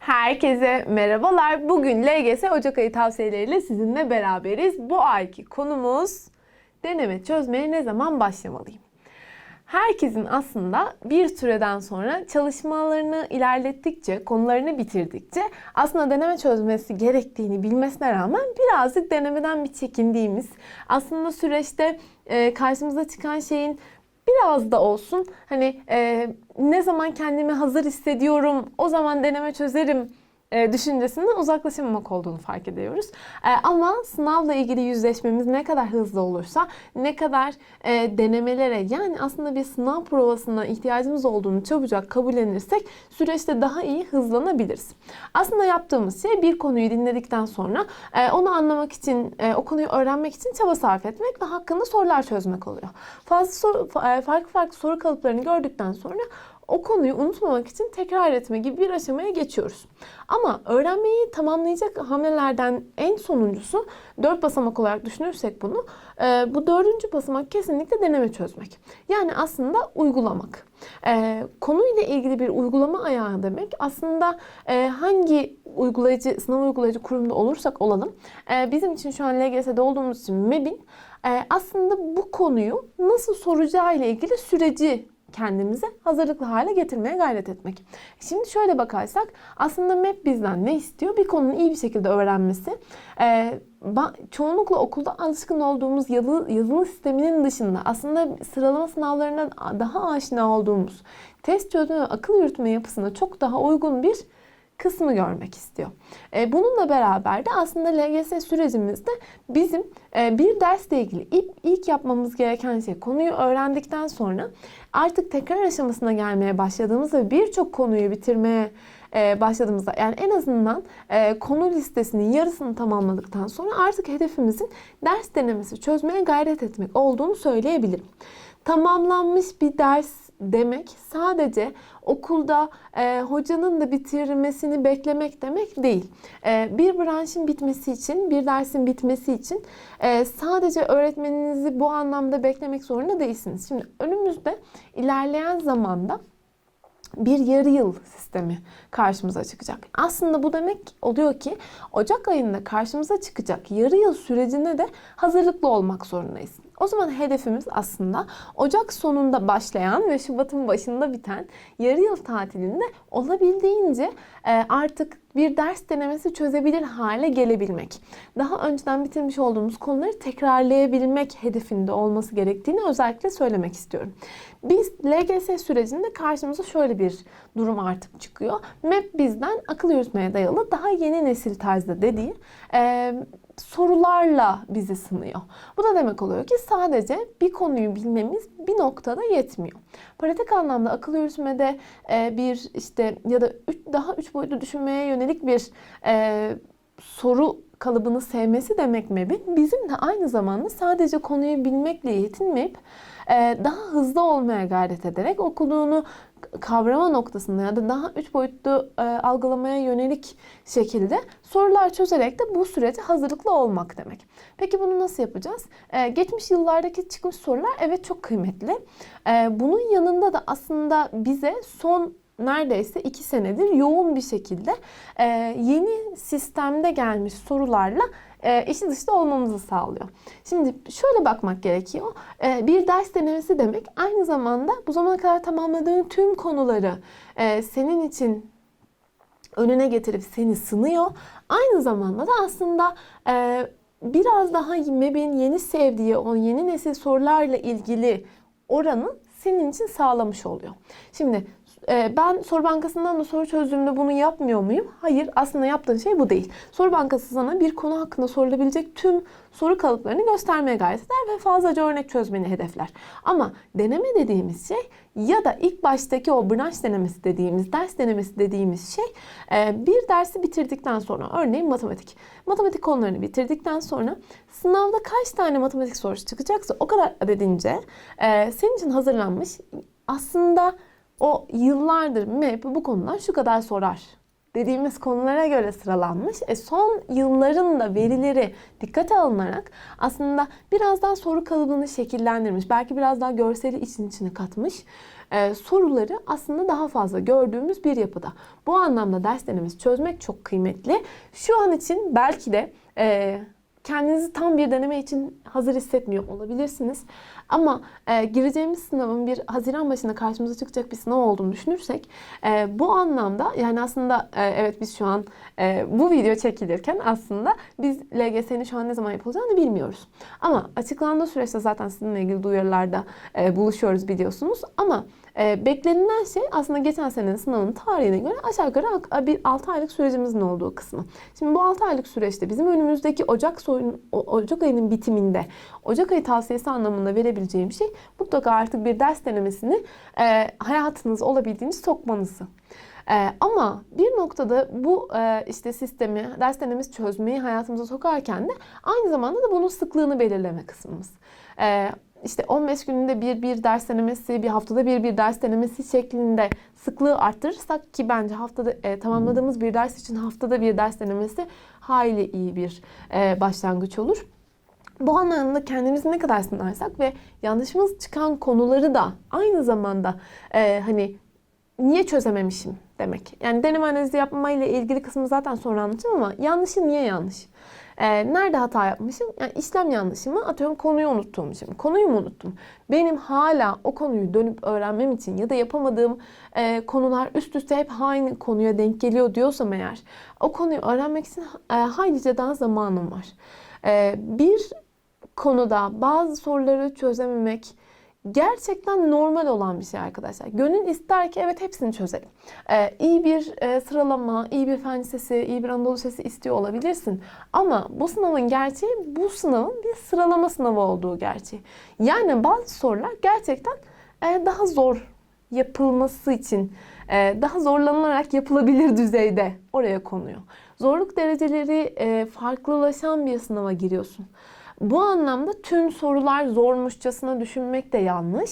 Herkese merhabalar. Bugün LGS Ocak ayı tavsiyeleriyle sizinle beraberiz. Bu ayki konumuz deneme çözmeye ne zaman başlamalıyım? Herkesin aslında bir süreden sonra çalışmalarını ilerlettikçe, konularını bitirdikçe aslında deneme çözmesi gerektiğini bilmesine rağmen birazcık denemeden bir çekindiğimiz, aslında süreçte karşımıza çıkan şeyin biraz da olsun hani e, ne zaman kendimi hazır hissediyorum o zaman deneme çözerim e, düşüncesinden uzaklaşamamak olduğunu fark ediyoruz. E, ama sınavla ilgili yüzleşmemiz ne kadar hızlı olursa, ne kadar e, denemelere yani aslında bir sınav provasına ihtiyacımız olduğunu çabucak kabullenirsek süreçte daha iyi hızlanabiliriz. Aslında yaptığımız şey bir konuyu dinledikten sonra e, onu anlamak için, e, o konuyu öğrenmek için çaba sarf etmek ve hakkında sorular çözmek oluyor. Fazla soru, fa- farklı farklı soru kalıplarını gördükten sonra o konuyu unutmamak için tekrar etme gibi bir aşamaya geçiyoruz. Ama öğrenmeyi tamamlayacak hamlelerden en sonuncusu dört basamak olarak düşünürsek bunu e, bu dördüncü basamak kesinlikle deneme çözmek. Yani aslında uygulamak. E, konuyla ilgili bir uygulama ayağı demek aslında e, hangi uygulayıcı, sınav uygulayıcı kurumda olursak olalım bizim için şu an LGS'de olduğumuz için MEB'in aslında bu konuyu nasıl soracağı ile ilgili süreci kendimize hazırlıklı hale getirmeye gayret etmek. Şimdi şöyle bakarsak aslında MEP bizden ne istiyor? Bir konunun iyi bir şekilde öğrenmesi. Ee, çoğunlukla okulda alışkın olduğumuz yazılı, yazılı sisteminin dışında aslında sıralama sınavlarına daha aşina olduğumuz test ve akıl yürütme yapısına çok daha uygun bir kısmı görmek istiyor. E, bununla beraber de aslında LGS sürecimizde bizim e, bir dersle ilgili ilk, ilk yapmamız gereken şey konuyu öğrendikten sonra artık tekrar aşamasına gelmeye başladığımız ve birçok konuyu bitirmeye e, başladığımızda yani en azından e, konu listesinin yarısını tamamladıktan sonra artık hedefimizin ders denemesi çözmeye gayret etmek olduğunu söyleyebilirim. Tamamlanmış bir ders demek sadece okulda e, hocanın da bitirmesini beklemek demek değil. E, bir branşın bitmesi için, bir dersin bitmesi için e, sadece öğretmeninizi bu anlamda beklemek zorunda değilsiniz. Şimdi önümüzde ilerleyen zamanda bir yarı yıl sistemi karşımıza çıkacak. Aslında bu demek oluyor ki Ocak ayında karşımıza çıkacak yarı yıl sürecine de hazırlıklı olmak zorundayız. O zaman hedefimiz aslında Ocak sonunda başlayan ve Şubat'ın başında biten yarı yıl tatilinde olabildiğince e, artık bir ders denemesi çözebilir hale gelebilmek. Daha önceden bitirmiş olduğumuz konuları tekrarlayabilmek hedefinde olması gerektiğini özellikle söylemek istiyorum. Biz LGS sürecinde karşımıza şöyle bir durum artık çıkıyor. MEP bizden akıl yürütmeye dayalı daha yeni nesil tarzda dediği e, sorularla bizi sınıyor. Bu da demek oluyor ki sadece bir konuyu bilmemiz bir noktada yetmiyor. Pratik anlamda akıl yürütmede e, bir işte ya da daha üç boyutlu düşünmeye yönelik bir e, soru kalıbını sevmesi demek MEB'in bizim de aynı zamanda sadece konuyu bilmekle yetinmeyip e, daha hızlı olmaya gayret ederek okuduğunu kavrama noktasında ya da daha üç boyutlu e, algılamaya yönelik şekilde sorular çözerek de bu sürece hazırlıklı olmak demek. Peki bunu nasıl yapacağız? E, geçmiş yıllardaki çıkmış sorular evet çok kıymetli. Bunun yanında da aslında bize son neredeyse iki senedir yoğun bir şekilde e, yeni sistemde gelmiş sorularla e, işi dışta olmamızı sağlıyor. Şimdi şöyle bakmak gerekiyor. E, bir ders denemesi demek aynı zamanda bu zamana kadar tamamladığın tüm konuları e, senin için önüne getirip seni sınıyor. Aynı zamanda da aslında e, biraz daha MEB'in yeni sevdiği o yeni nesil sorularla ilgili oranı senin için sağlamış oluyor. Şimdi ben soru bankasından da soru çözdüğümde bunu yapmıyor muyum? Hayır aslında yaptığın şey bu değil. Soru bankası sana bir konu hakkında sorulabilecek tüm soru kalıplarını göstermeye gayret eder ve fazlaca örnek çözmeni hedefler. Ama deneme dediğimiz şey ya da ilk baştaki o branş denemesi dediğimiz, ders denemesi dediğimiz şey e, bir dersi bitirdikten sonra örneğin matematik. Matematik konularını bitirdikten sonra sınavda kaç tane matematik sorusu çıkacaksa o kadar adedince e, senin için hazırlanmış aslında o yıllardır MEP bu konudan şu kadar sorar dediğimiz konulara göre sıralanmış. E son yılların da verileri dikkate alınarak aslında biraz daha soru kalıbını şekillendirmiş. Belki biraz daha görseli için içine katmış. E, soruları aslında daha fazla gördüğümüz bir yapıda. Bu anlamda derslerimizi çözmek çok kıymetli. Şu an için belki de e, kendinizi tam bir deneme için hazır hissetmiyor olabilirsiniz. Ama e, gireceğimiz sınavın bir Haziran başında karşımıza çıkacak bir sınav olduğunu düşünürsek e, bu anlamda yani aslında e, evet biz şu an e, bu video çekilirken aslında biz LGS'nin şu an ne zaman yapılacağını bilmiyoruz. Ama açıklandığı süreçte zaten sizinle ilgili duyurularda e, buluşuyoruz biliyorsunuz. Ama e, beklenilen şey aslında geçen senenin sınavının tarihine göre aşağı yukarı bir 6 aylık sürecimizin olduğu kısmı. Şimdi bu 6 aylık süreçte bizim önümüzdeki Ocak soyun, Ocak ayının bitiminde Ocak ayı tavsiyesi anlamında verebileceğim şey mutlaka artık bir ders denemesini e, hayatınıza olabildiğince sokmanızı. Ee, ama bir noktada bu e, işte sistemi, ders denemesi çözmeyi hayatımıza sokarken de aynı zamanda da bunun sıklığını belirleme kısmımız. Ee, işte 15 gününde bir bir ders denemesi, bir haftada bir bir ders denemesi şeklinde sıklığı arttırırsak ki bence haftada e, tamamladığımız bir ders için haftada bir ders denemesi hayli iyi bir e, başlangıç olur. Bu anlamda kendimizi ne kadar sınarsak ve yanlışımız çıkan konuları da aynı zamanda e, hani niye çözememişim demek. Yani deneme analizi yapmayla ilgili kısmı zaten sonra anlatacağım ama yanlışı niye yanlış? Ee, nerede hata yapmışım? Yani işlem yanlışı? Atıyorum konuyu unuttuğumuşum. Konuyu mu unuttum? Benim hala o konuyu dönüp öğrenmem için ya da yapamadığım e, konular üst üste hep aynı konuya denk geliyor diyorsam eğer o konuyu öğrenmek için e, haylice daha zamanım var. E, bir konuda bazı soruları çözememek gerçekten normal olan bir şey arkadaşlar. Gönül ister ki evet hepsini çözelim. Ee, iyi bir e, sıralama, iyi bir fen lisesi, iyi bir Anadolu Lisesi istiyor olabilirsin. Ama bu sınavın gerçeği bu sınavın bir sıralama sınavı olduğu gerçeği. Yani bazı sorular gerçekten e, daha zor yapılması için e, daha zorlanılarak yapılabilir düzeyde oraya konuyor. Zorluk dereceleri e, farklılaşan bir sınava giriyorsun. Bu anlamda tüm sorular zormuşçasına düşünmek de yanlış.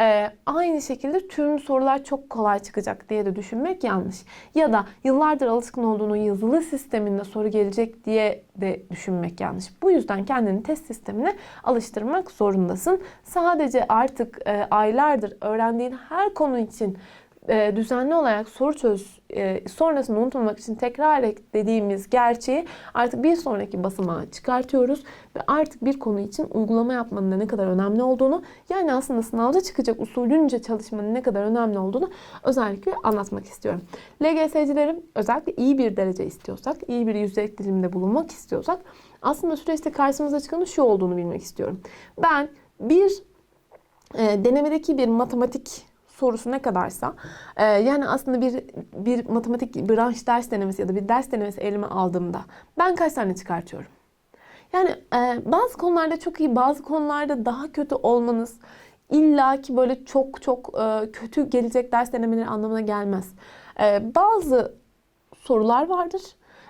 Ee, aynı şekilde tüm sorular çok kolay çıkacak diye de düşünmek yanlış. Ya da yıllardır alışkın olduğunun yazılı sisteminde soru gelecek diye de düşünmek yanlış. Bu yüzden kendini test sistemine alıştırmak zorundasın. Sadece artık e, aylardır öğrendiğin her konu için e, düzenli olarak soru çöz e, sonrasını unutmamak için tekrar dediğimiz gerçeği artık bir sonraki basamağa çıkartıyoruz ve artık bir konu için uygulama yapmanın da ne kadar önemli olduğunu yani aslında sınavda çıkacak usulünce çalışmanın ne kadar önemli olduğunu özellikle anlatmak istiyorum. LGS'cilerim özellikle iyi bir derece istiyorsak, iyi bir yüzdelik dilimde bulunmak istiyorsak aslında süreçte karşımıza çıkanın şu olduğunu bilmek istiyorum. Ben bir e, denemedeki bir matematik sorusu ne kadarsa e, yani aslında bir bir matematik branş ders denemesi ya da bir ders denemesi elime aldığımda ben kaç tane çıkartıyorum? Yani e, bazı konularda çok iyi, bazı konularda daha kötü olmanız illa ki böyle çok çok e, kötü gelecek ders denemeleri anlamına gelmez. E, bazı sorular vardır.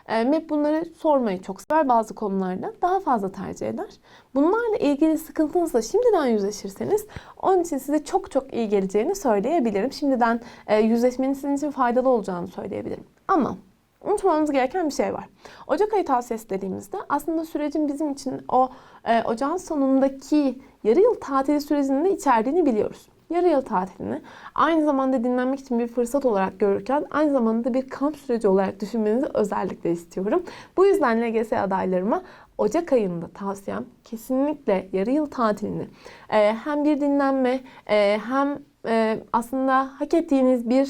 E, MEP bunları sormayı çok sever bazı konularda. Daha fazla tercih eder. Bunlarla ilgili sıkıntınızla şimdiden yüzleşirseniz onun için size çok çok iyi geleceğini söyleyebilirim. Şimdiden e, yüzleşmenin sizin için faydalı olacağını söyleyebilirim. Ama unutmamamız gereken bir şey var. Ocak ayı tavsiyesi dediğimizde aslında sürecin bizim için o e, ocağın sonundaki yarı yıl tatili sürecini de içerdiğini biliyoruz. Yarı yıl tatilini aynı zamanda dinlenmek için bir fırsat olarak görürken aynı zamanda da bir kamp süreci olarak düşünmenizi özellikle istiyorum. Bu yüzden LGS adaylarıma Ocak ayında tavsiyem kesinlikle yarı yıl tatilini e, hem bir dinlenme e, hem e, aslında hak ettiğiniz bir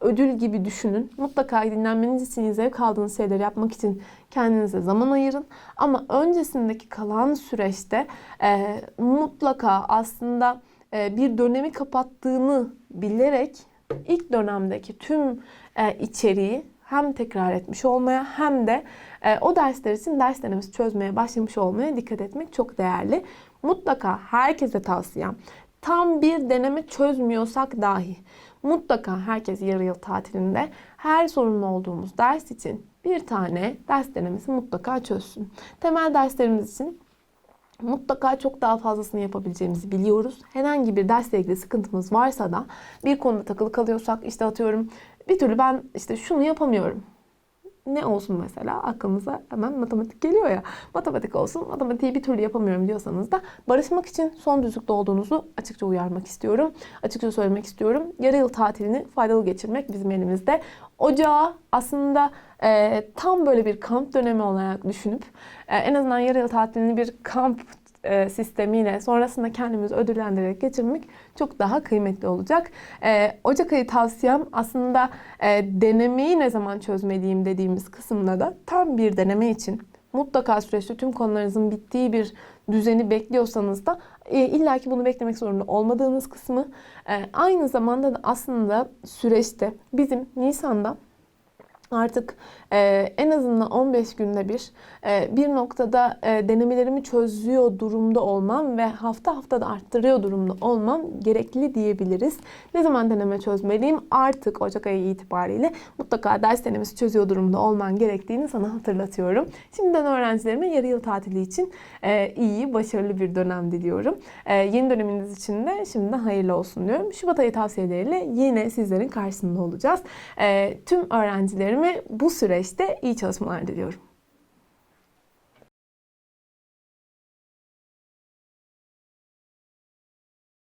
ödül gibi düşünün. Mutlaka dinlenmeniz için, zevk aldığınız şeyleri yapmak için kendinize zaman ayırın. Ama öncesindeki kalan süreçte e, mutlaka aslında bir dönemi kapattığını bilerek ilk dönemdeki tüm e, içeriği hem tekrar etmiş olmaya hem de e, o dersler için ders denemesi çözmeye başlamış olmaya dikkat etmek çok değerli. Mutlaka herkese tavsiyem tam bir deneme çözmüyorsak dahi mutlaka herkes yarı yıl tatilinde her sorumlu olduğumuz ders için bir tane ders denemesi mutlaka çözsün. Temel derslerimiz için mutlaka çok daha fazlasını yapabileceğimizi biliyoruz. Herhangi bir dersle ilgili sıkıntımız varsa da bir konuda takılı kalıyorsak işte atıyorum bir türlü ben işte şunu yapamıyorum. ne olsun mesela aklımıza hemen matematik geliyor ya. Matematik olsun. Matematiği bir türlü yapamıyorum diyorsanız da barışmak için son düzlükte olduğunuzu açıkça uyarmak istiyorum. Açıkça söylemek istiyorum. Yarı yıl tatilini faydalı geçirmek bizim elimizde. Ocağı aslında e, tam böyle bir kamp dönemi olarak düşünüp e, en azından yarı yıl tatilini bir kamp e, sistemiyle sonrasında kendimizi ödüllendirerek geçirmek çok daha kıymetli olacak. E, Ocak ayı tavsiyem aslında e, denemeyi ne zaman çözmeliyim dediğimiz kısımda da tam bir deneme için mutlaka süreçte tüm konularınızın bittiği bir düzeni bekliyorsanız da e, illaki bunu beklemek zorunda olmadığınız kısmı e, aynı zamanda da aslında süreçte bizim Nisan'da artık e, en azından 15 günde bir e, bir noktada e, denemelerimi çözüyor durumda olmam ve hafta hafta da arttırıyor durumda olmam gerekli diyebiliriz. Ne zaman deneme çözmeliyim? Artık Ocak ayı itibariyle mutlaka ders denemesi çözüyor durumda olman gerektiğini sana hatırlatıyorum. Şimdiden öğrencilerime yarı yıl tatili için e, iyi, başarılı bir dönem diliyorum. E, yeni döneminiz için de şimdiden hayırlı olsun diyorum. Şubat ayı tavsiyeleriyle yine sizlerin karşısında olacağız. E, tüm öğrencilerime bu süreçte iyi çalışmalar diliyorum.